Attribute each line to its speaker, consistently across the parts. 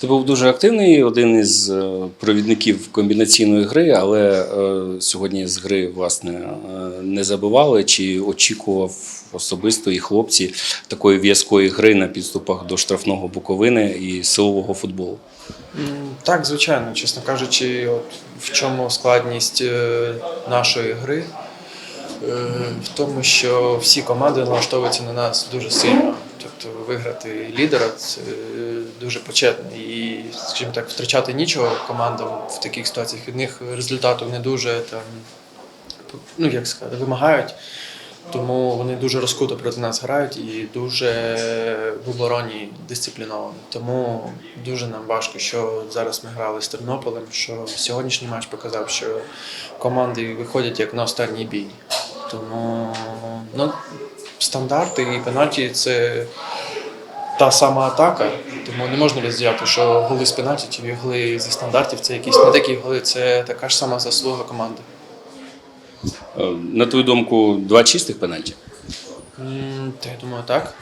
Speaker 1: Ти був дуже активний, один із е, провідників комбінаційної гри, але е, сьогодні з гри власне е, не забивали. Чи очікував особисто і хлопці такої в'язкої гри на підступах до штрафного Буковини і силового футболу?
Speaker 2: Так, звичайно, чесно кажучи, от в чому складність нашої гри? В тому, що всі команди налаштовуються на нас дуже сильно. Тобто виграти лідера це дуже почетно. І, скажімо так, втрачати нічого командам в таких ситуаціях від них результату не дуже там, ну як сказати, вимагають. Тому вони дуже розкуто проти нас грають і дуже в обороні дисципліновані. Тому дуже нам важко, що зараз ми грали з Тернополем, що сьогоднішній матч показав, що команди виходять як на останній бій. Тому ну, стандарти і пенальті це та сама атака, тому не можна розділяти, що голи з пенальті чи голи зі стандартів це якісь не такі голи, це така ж сама заслуга команди.
Speaker 1: Е, На твою думку, два чистих пенальті?
Speaker 2: М, Та я думаю, так.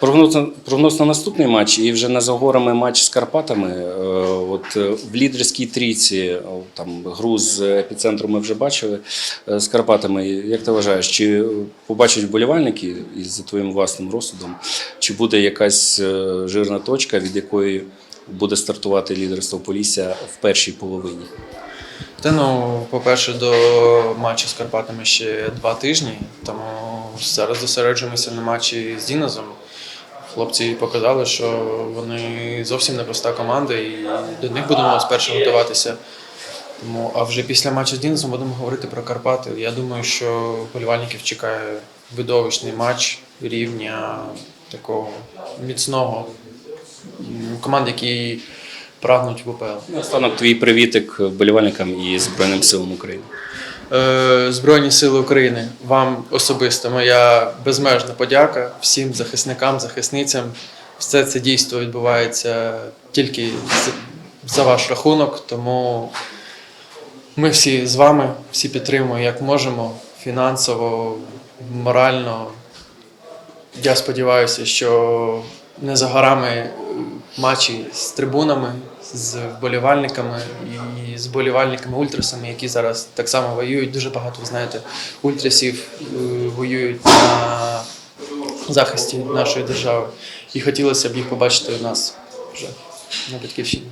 Speaker 1: Прогноз, на- прогноз на наступний матч і вже на загорами матч з Карпатами. Е, От е, в лідерській трійці там гру з епіцентру ми вже бачили е, з Карпатами. Як ти вважаєш, чи побачать вболівальники із твоїм власним розсудом, чи буде якась е, жирна точка, від якої буде стартувати лідерство Полісся в першій половині?
Speaker 2: Та ну, по-перше, до матчу з Карпатами ще два тижні, тому зараз зосереджуємося на матчі з Дінозом. Хлопці показали, що вони зовсім не проста команда, і до них будемо спершу готуватися. Тому, а вже після матчу з Дінозом будемо говорити про Карпати. Я думаю, що болівальників чекає видовищний матч рівня такого міцного команд, які прагнуть в УПЛ.
Speaker 1: Останок твій привітик вболівальникам і Збройним силам України.
Speaker 2: Е, Збройні Сили України, вам особисто моя безмежна подяка всім захисникам, захисницям. Все це дійство відбувається тільки за ваш рахунок, тому ми всі з вами, всі підтримуємо як можемо фінансово, морально. Я сподіваюся, що не за горами матчі з трибунами, з вболівальниками і з болівальниками ультрасами, які зараз так само воюють. Дуже багато знаєте, ультрасів е, воюють на захисті нашої держави. І хотілося б їх побачити у нас вже на батьківщині.